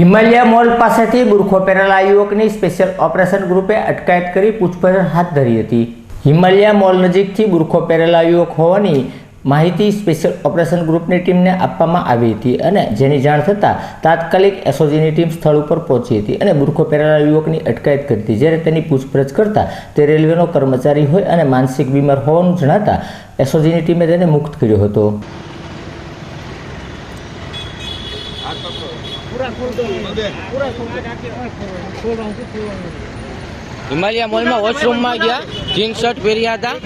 Himalaya mall પાસેથી બુરખો પહેરેલા યુવકની સ્પેશિયલ ઓપરેશન ગ્રુપે અટકાયત કરી પૂછપરછ હાથ ધરી હતી. હિમાલયા મોલ નજીકથી બુરખો પહેરેલા યુવક હોવાની માહિતી સ્પેશિયલ ઓપરેશન ગ્રુપની ટીમને આપવામાં આવી હતી અને જેની જાણ થતાં તાત્કાલિક એસઓજીની ટીમ સ્થળ ઉપર પહોંચી હતી અને બુરખો પહેરેલા યુવકની અટકાયત કરી હતી. જ્યારે તેની પૂછપરછ કરતા તે રેલવેનો કર્મચારી હોય અને માનસિક બીમાર હોવાનું જણાતા એસઓજીની ટીમે તેને મુક્ત કર્યો હતો. હિમાલયા મોલમાં વોશરૂમમાં ગયા. જીન્સ શર્ટ પહેર્યા હતા.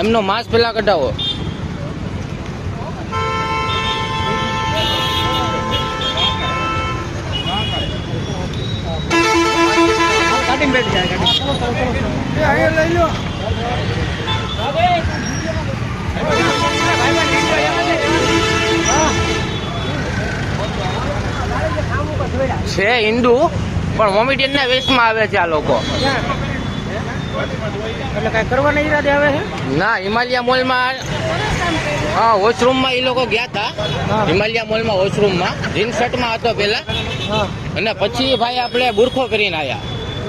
એમનો માસ્ક પેલા કઢાવો. છે હિન્દુ પણ મોમેડિયન ના વેશમાં આવે છે આ લોકો. એટલે કઈ કરવાના ઈરાદે આવે છે? ના હિમાલયા મોલમાં હા વોશરૂમમાં એ લોકો ગયા હતા. હિમાલયા મોલમાં વોશરૂમમાં જીન્સ શર્ટમાં હતો પેલા અને પછી ભાઈ આપણે બુરખો કરીને આવ્યા